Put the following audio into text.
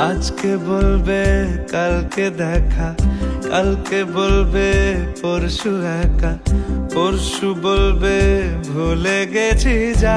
আজকে বলবে কালকে দেখা। কালকে বলবে পরশু একা। পরশু বলবে ভুলে গেছি যা।